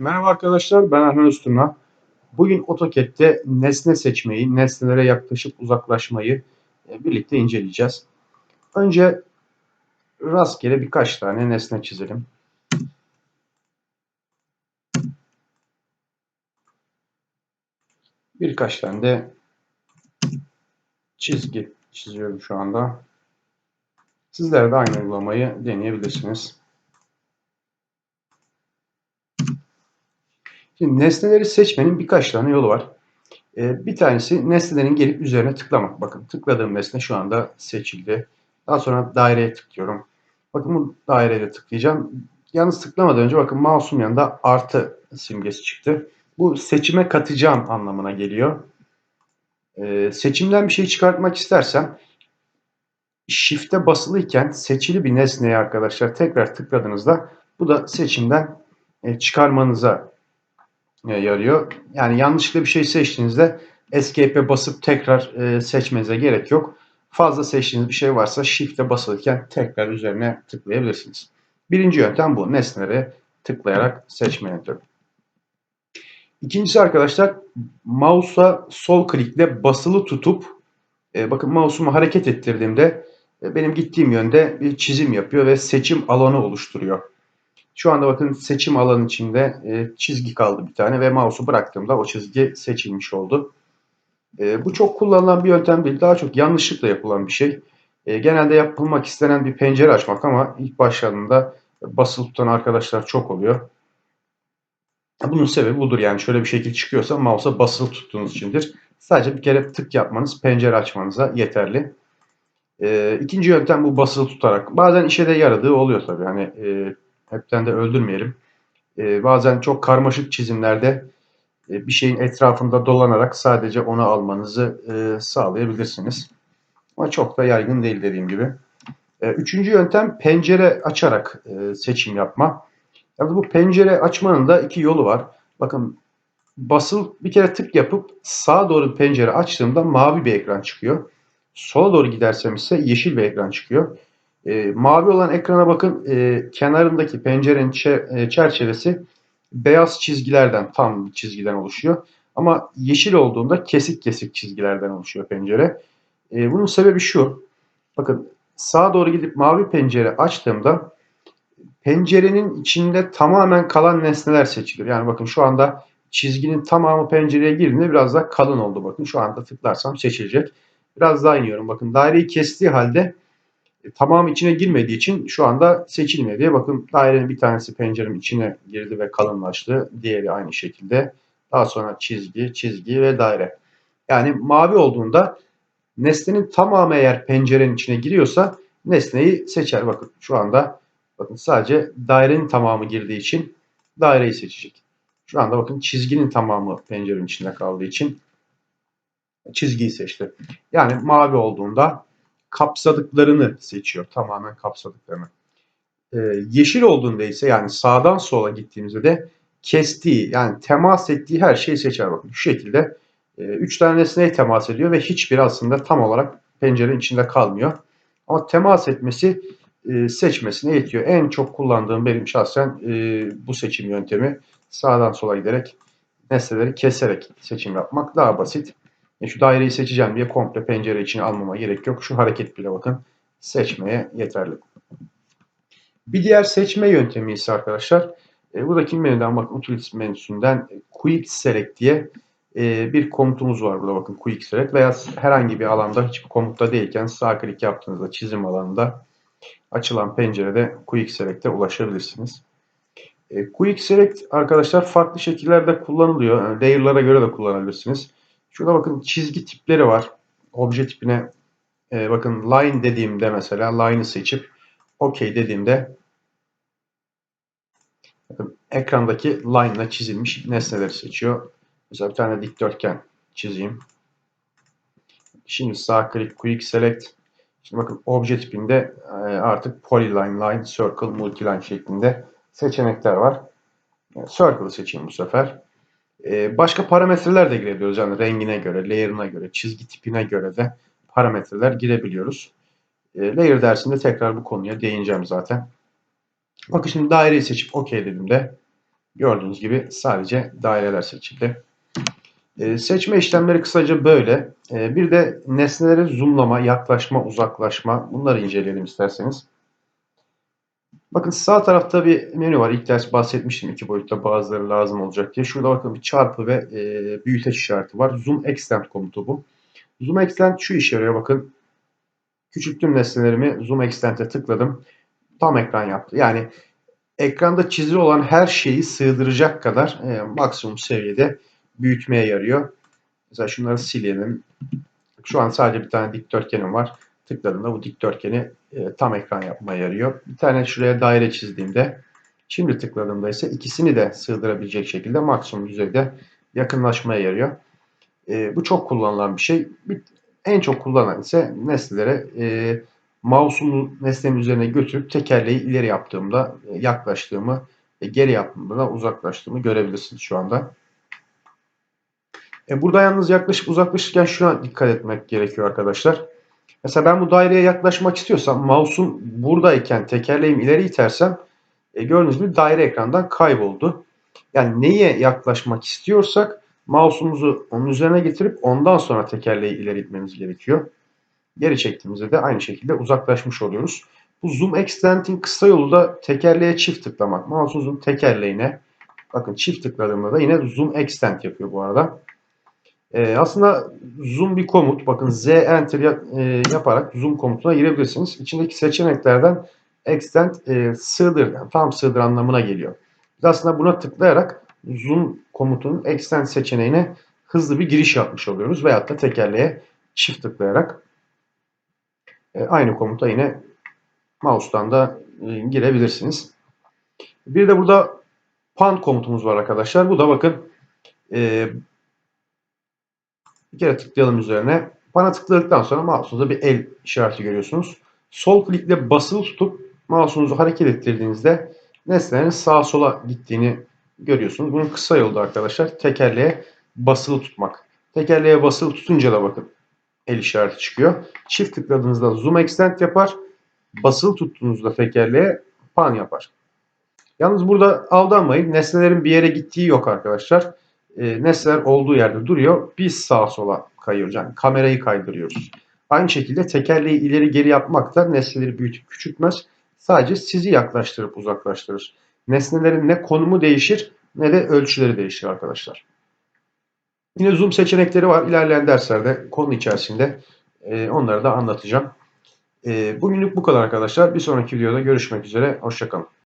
Merhaba arkadaşlar, ben Erhan Üstüna. Bugün AutoCAD'de nesne seçmeyi, nesnelere yaklaşıp uzaklaşmayı e, birlikte inceleyeceğiz. Önce rastgele birkaç tane nesne çizelim. Birkaç tane de çizgi çiziyorum şu anda. Sizler de aynı uygulamayı deneyebilirsiniz. Şimdi nesneleri seçmenin birkaç tane yolu var. Ee, bir tanesi nesnelerin gelip üzerine tıklamak. Bakın tıkladığım nesne şu anda seçildi. Daha sonra daireye tıklıyorum. Bakın bu daireye tıklayacağım. Yalnız tıklamadan önce bakın mouse'um yanında artı simgesi çıktı. Bu seçime katacağım anlamına geliyor. Ee, seçimden bir şey çıkartmak istersem Shift'e basılıyken seçili bir nesneye arkadaşlar tekrar tıkladığınızda bu da seçimden e, çıkarmanıza yarıyor. Yani yanlışlıkla bir şey seçtiğinizde Escape'e basıp tekrar e, seçmenize gerek yok. Fazla seçtiğiniz bir şey varsa Shift'e basılırken tekrar üzerine tıklayabilirsiniz. Birinci yöntem bu. Nesneleri tıklayarak seçme yöntemi. İkincisi arkadaşlar mouse'a sol klikle basılı tutup e, bakın mouse'umu hareket ettirdiğimde e, benim gittiğim yönde bir çizim yapıyor ve seçim alanı oluşturuyor. Şu anda bakın seçim alanı içinde e, çizgi kaldı bir tane ve mouse'u bıraktığımda o çizgi seçilmiş oldu. E, bu çok kullanılan bir yöntem değil. Daha çok yanlışlıkla yapılan bir şey. E, genelde yapılmak istenen bir pencere açmak ama ilk başladığında basılı tutan arkadaşlar çok oluyor. Bunun sebebi budur yani şöyle bir şekil çıkıyorsa mouse'a basılı tuttuğunuz içindir. Sadece bir kere tık yapmanız pencere açmanıza yeterli. E, ikinci yöntem bu basılı tutarak. Bazen işe de yaradığı oluyor tabii. Hani e, hepten de öldürmeyelim. E, bazen çok karmaşık çizimlerde e, bir şeyin etrafında dolanarak sadece onu almanızı e, sağlayabilirsiniz. Ama çok da yaygın değil dediğim gibi. E, üçüncü yöntem pencere açarak e, seçim yapma. Yani bu pencere açmanın da iki yolu var. Bakın basıl bir kere tık yapıp sağa doğru pencere açtığımda mavi bir ekran çıkıyor. Sola doğru gidersem ise yeşil bir ekran çıkıyor. E, mavi olan ekrana bakın e, kenarındaki pencerenin e, çerçevesi beyaz çizgilerden tam çizgiden oluşuyor. Ama yeşil olduğunda kesik kesik çizgilerden oluşuyor pencere. E, bunun sebebi şu. Bakın sağa doğru gidip mavi pencere açtığımda pencerenin içinde tamamen kalan nesneler seçilir. Yani bakın şu anda çizginin tamamı pencereye girdiğinde biraz daha kalın oldu. Bakın şu anda tıklarsam seçilecek. Biraz daha iniyorum. Bakın daireyi kestiği halde tamam içine girmediği için şu anda seçilmiyor. Bakın dairenin bir tanesi pencerenin içine girdi ve kalınlaştı. Diğeri aynı şekilde. Daha sonra çizgi, çizgi ve daire. Yani mavi olduğunda nesnenin tamamı eğer pencerenin içine giriyorsa nesneyi seçer. Bakın şu anda bakın sadece dairenin tamamı girdiği için daireyi seçecek. Şu anda bakın çizginin tamamı pencerenin içinde kaldığı için çizgiyi seçti. Yani mavi olduğunda kapsadıklarını seçiyor. Tamamen kapsadıklarını. Ee, yeşil olduğunda ise yani sağdan sola gittiğimizde de kestiği yani temas ettiği her şeyi seçer. Bakın şu şekilde 3 e, tane nesneye temas ediyor ve hiçbir aslında tam olarak pencerenin içinde kalmıyor. Ama temas etmesi e, seçmesine yetiyor. En çok kullandığım benim şahsen e, bu seçim yöntemi sağdan sola giderek nesneleri keserek seçim yapmak daha basit. E şu daireyi seçeceğim diye komple pencere içine almama gerek yok. Şu hareket bile bakın seçmeye yeterli. Bir diğer seçme yöntemi ise arkadaşlar e, buradaki menüden bakın Utilities menüsünden Quick Select diye e, bir komutumuz var burada bakın Quick Select veya herhangi bir alanda hiçbir komutta değilken sağ klik yaptığınızda çizim alanında açılan pencerede Quick Select'e ulaşabilirsiniz. E, Quick Select arkadaşlar farklı şekillerde kullanılıyor. Yani layer'lara göre de kullanabilirsiniz. Şurada bakın çizgi tipleri var. Obje tipine e, bakın line dediğimde mesela line'ı seçip OK dediğimde ekrandaki line'la çizilmiş nesneleri seçiyor. Mesela bir tane dikdörtgen çizeyim. Şimdi sağ klik quick select. Şimdi bakın obje tipinde e, artık polyline, line, circle, multiline şeklinde seçenekler var. Circle seçeyim bu sefer. Ee, başka parametreler de girebiliyoruz. Yani rengine göre, layer'ına göre, çizgi tipine göre de parametreler girebiliyoruz. Ee, layer dersinde tekrar bu konuya değineceğim zaten. Bakın şimdi daireyi seçip OK dediğimde Gördüğünüz gibi sadece daireler seçildi. Ee, seçme işlemleri kısaca böyle. Bir de nesnelere zoomlama, yaklaşma, uzaklaşma bunları inceleyelim isterseniz. Bakın sağ tarafta bir menü var. İlk ders bahsetmiştim iki boyutta bazıları lazım olacak diye. Şurada bakın bir çarpı ve e, büyüteç işareti var. Zoom Extend komutu bu. Zoom Extend şu işe yarıyor bakın. Küçülttüm nesnelerimi Zoom Extend'e tıkladım. Tam ekran yaptı. Yani ekranda çizili olan her şeyi sığdıracak kadar e, maksimum seviyede büyütmeye yarıyor. Mesela şunları silelim. Şu an sadece bir tane dikdörtgenim var. Tıkladığımda bu dikdörtgeni e, tam ekran yapmaya yarıyor. Bir tane şuraya daire çizdiğimde şimdi tıkladığımda ise ikisini de sığdırabilecek şekilde maksimum düzeyde yakınlaşmaya yarıyor. E, bu çok kullanılan bir şey. Bir, en çok kullanılan ise nesnelere e, mouse'umu nesnenin üzerine götürüp tekerleği ileri yaptığımda e, yaklaştığımı, e, geri yaptığımda da uzaklaştığımı görebilirsiniz şu anda. E, burada yalnız yaklaşıp uzaklaşırken şuna dikkat etmek gerekiyor arkadaşlar. Mesela ben bu daireye yaklaşmak istiyorsam mouse'um buradayken tekerleğimi ileri itersem e, gördüğünüz gibi daire ekrandan kayboldu. Yani neye yaklaşmak istiyorsak mouse'umuzu onun üzerine getirip ondan sonra tekerleği ileri itmemiz gerekiyor. Geri çektiğimizde de aynı şekilde uzaklaşmış oluyoruz. Bu zoom extend'in kısa yolu da tekerleğe çift tıklamak. Mouse'umuzun tekerleğine bakın çift tıkladığımda da yine zoom extend yapıyor bu arada. Ee, aslında zoom bir komut. Bakın Z enter yap, e, yaparak zoom komutuna girebilirsiniz. İçindeki seçeneklerden extend e, sığdır, yani tam sığdır anlamına geliyor. Biz aslında buna tıklayarak zoom komutunun extend seçeneğine hızlı bir giriş yapmış oluyoruz. Veyahut da tekerleğe çift tıklayarak e, aynı komuta yine mouse'tan da e, girebilirsiniz. Bir de burada pan komutumuz var arkadaşlar. Bu da bakın e, bir kere tıklayalım üzerine. Pana tıkladıktan sonra mouse'unuzda bir el işareti görüyorsunuz. Sol klikle basılı tutup mouse'unuzu hareket ettirdiğinizde nesnelerin sağa sola gittiğini görüyorsunuz. Bunun kısa yolu da arkadaşlar tekerleğe basılı tutmak. Tekerleğe basılı tutunca da bakın el işareti çıkıyor. Çift tıkladığınızda zoom extend yapar. Basılı tuttuğunuzda tekerleğe pan yapar. Yalnız burada aldanmayın. Nesnelerin bir yere gittiği yok arkadaşlar e, nesneler olduğu yerde duruyor. Biz sağa sola kayıyoruz. Yani kamerayı kaydırıyoruz. Aynı şekilde tekerleği ileri geri yapmak da nesneleri büyütüp küçültmez. Sadece sizi yaklaştırıp uzaklaştırır. Nesnelerin ne konumu değişir ne de ölçüleri değişir arkadaşlar. Yine zoom seçenekleri var. İlerleyen derslerde konu içerisinde e, onları da anlatacağım. E, bugünlük bu kadar arkadaşlar. Bir sonraki videoda görüşmek üzere. Hoşçakalın.